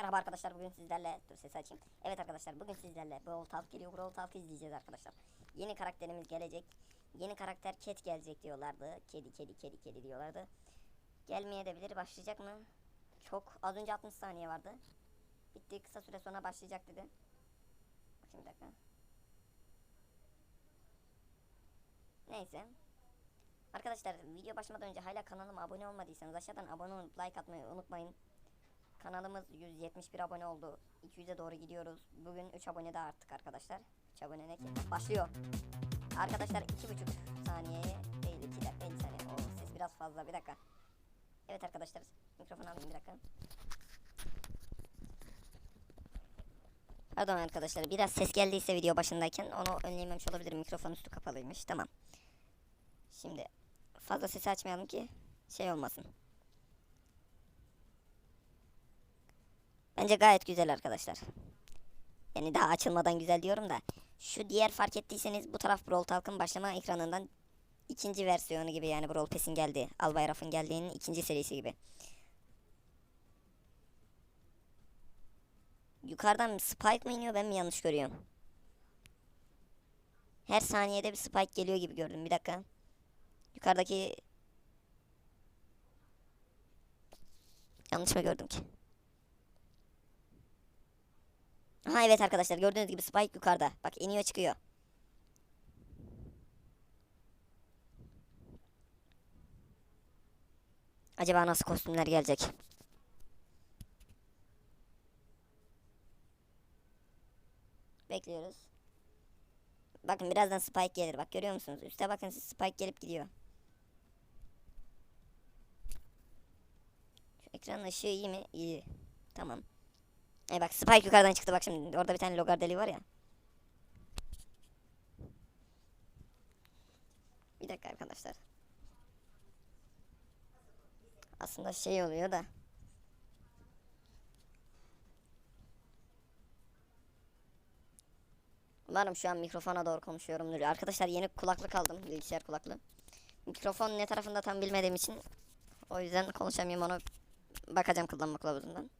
Merhaba arkadaşlar bugün sizlerle dur ses açayım. Evet arkadaşlar bugün sizlerle Brawl Talk geliyor. Brawl Talk izleyeceğiz arkadaşlar. Yeni karakterimiz gelecek. Yeni karakter Cat gelecek diyorlardı. Kedi kedi kedi kedi diyorlardı. Gelmeye de bilir başlayacak mı? Çok az önce 60 saniye vardı. Bitti kısa süre sonra başlayacak dedi. Bakayım bir dakika. Neyse. Arkadaşlar video başlamadan önce hala kanalıma abone olmadıysanız aşağıdan abone olup like atmayı unutmayın. Kanalımız 171 abone oldu. 200'e doğru gidiyoruz. Bugün 3 abone daha arttık arkadaşlar. 3 abone ne ki? Başlıyor. Arkadaşlar 2,5 saniyeye değil 2 dakika 50 saniye. O ses biraz fazla bir dakika. Evet arkadaşlar mikrofon alayım bir dakika. Pardon arkadaşlar biraz ses geldiyse video başındayken onu önleyememiş olabilirim. Mikrofon üstü kapalıymış. Tamam. Şimdi fazla sesi açmayalım ki şey olmasın. Bence gayet güzel arkadaşlar. Yani daha açılmadan güzel diyorum da. Şu diğer fark ettiyseniz bu taraf Brawl Talk'ın başlama ekranından ikinci versiyonu gibi yani Brawl Pass'in geldiği, Albayraf'ın geldiğinin ikinci serisi gibi. Yukarıdan Spike mı iniyor ben mi yanlış görüyorum? Her saniyede bir Spike geliyor gibi gördüm. Bir dakika. Yukarıdaki... Yanlış mı gördüm ki? Aha evet arkadaşlar gördüğünüz gibi Spike yukarıda. Bak iniyor çıkıyor. Acaba nasıl kostümler gelecek? Bekliyoruz. Bakın birazdan Spike gelir. Bak görüyor musunuz? Üste bakın siz Spike gelip gidiyor. Şu ekranın ışığı iyi mi? İyi. Tamam. E bak Spike yukarıdan çıktı bak şimdi. Orada bir tane logar deliği var ya. Bir dakika arkadaşlar. Aslında şey oluyor da. Umarım şu an mikrofona doğru konuşuyorumdur. Arkadaşlar yeni kulaklık aldım. Bilgisayar kulaklığı. Mikrofon ne tarafında tam bilmediğim için o yüzden konuşamıyorum onu bakacağım kullanma kılavuzundan.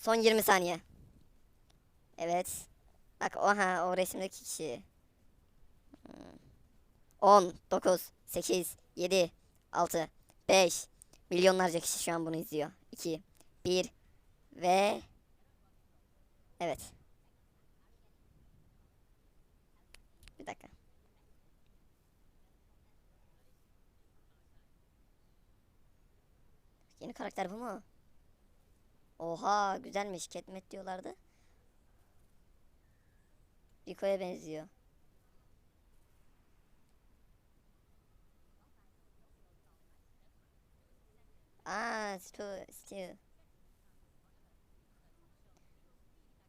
Son 20 saniye. Evet. Bak oha o resimdeki kişi. Hmm. 10, 9, 8, 7, 6, 5. Milyonlarca kişi şu an bunu izliyor. 2, 1 ve Evet. Bir dakika. Yeni karakter bu mu? Oha güzelmiş. Ketmet diyorlardı. Rico'ya benziyor. Aa, Stu, Stu.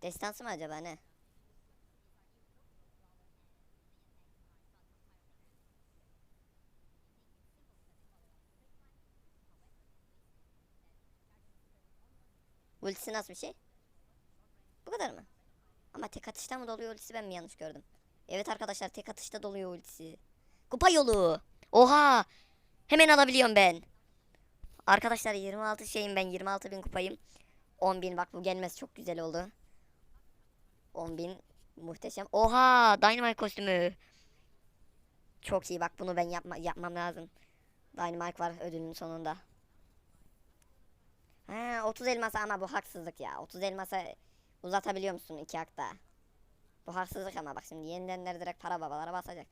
Destansı mı acaba ne? Ultisi nasıl bir şey? Bu kadar mı? Ama tek atışta mı doluyor ultisi ben mi yanlış gördüm? Evet arkadaşlar tek atışta doluyor ultisi. Kupa yolu. Oha. Hemen alabiliyorum ben. Arkadaşlar 26 şeyim ben 26 bin kupayım. 10 bin bak bu gelmez çok güzel oldu. 10 bin muhteşem. Oha Dynamite kostümü. Çok iyi bak bunu ben yapma, yapmam lazım. Dynamite var ödülün sonunda. He 30 elması ama bu haksızlık ya. 30 elmasa uzatabiliyor musun iki hakta? Bu haksızlık ama bak şimdi yenilenler direkt para babalara basacak.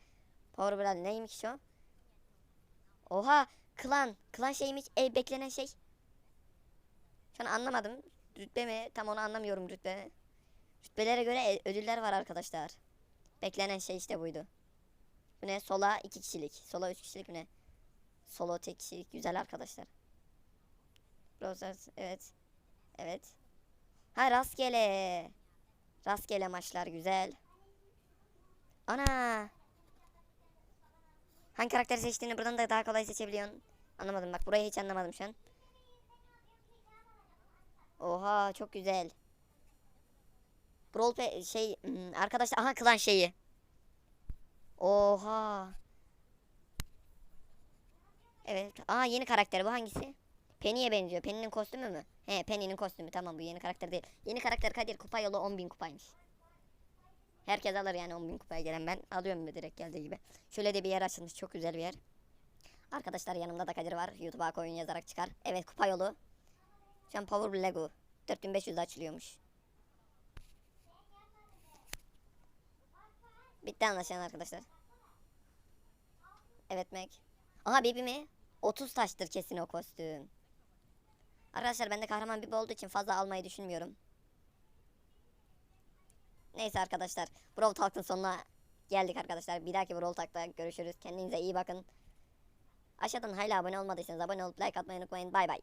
Power Brawl neymiş o? Oha klan. Klan şeymiş. E beklenen şey. Şu an anlamadım. Rütbe mi? Tam onu anlamıyorum rütbe. Rütbelere göre e- ödüller var arkadaşlar. Beklenen şey işte buydu. Bu ne? Sola iki kişilik. Sola üç kişilik mi ne? Solo tek kişilik. Güzel arkadaşlar. Browser evet. Evet. Ha rastgele. Rastgele maçlar güzel. Ana. Hangi karakteri seçtiğini buradan da daha kolay seçebiliyorsun. Anlamadım bak burayı hiç anlamadım şu an. Oha çok güzel. Brawl şey hmm, arkadaşlar aha klan şeyi. Oha. Evet. Aa yeni karakter bu hangisi? Penny'e benziyor. Penny'nin kostümü mü? He Penny'nin kostümü tamam bu yeni karakter değil. Yeni karakter Kadir kupa yolu 10.000 kupaymış. Herkes alır yani 10.000 kupaya gelen ben alıyorum bir direkt geldiği gibi. Şöyle de bir yer açılmış çok güzel bir yer. Arkadaşlar yanımda da Kadir var. YouTube'a koyun yazarak çıkar. Evet kupa yolu. Şu an Power Lego 4500'de açılıyormuş. Bitti anlaşılan arkadaşlar. Evet Mac. Aha Bibi mi? 30 taştır kesin o kostüm. Arkadaşlar ben de kahraman Bibi olduğu için fazla almayı düşünmüyorum. Neyse arkadaşlar. Brawl Talk'ın sonuna geldik arkadaşlar. Bir dahaki Brawl Talk'ta görüşürüz. Kendinize iyi bakın. Aşağıdan hala abone olmadıysanız abone olup like atmayı unutmayın. Bay bay.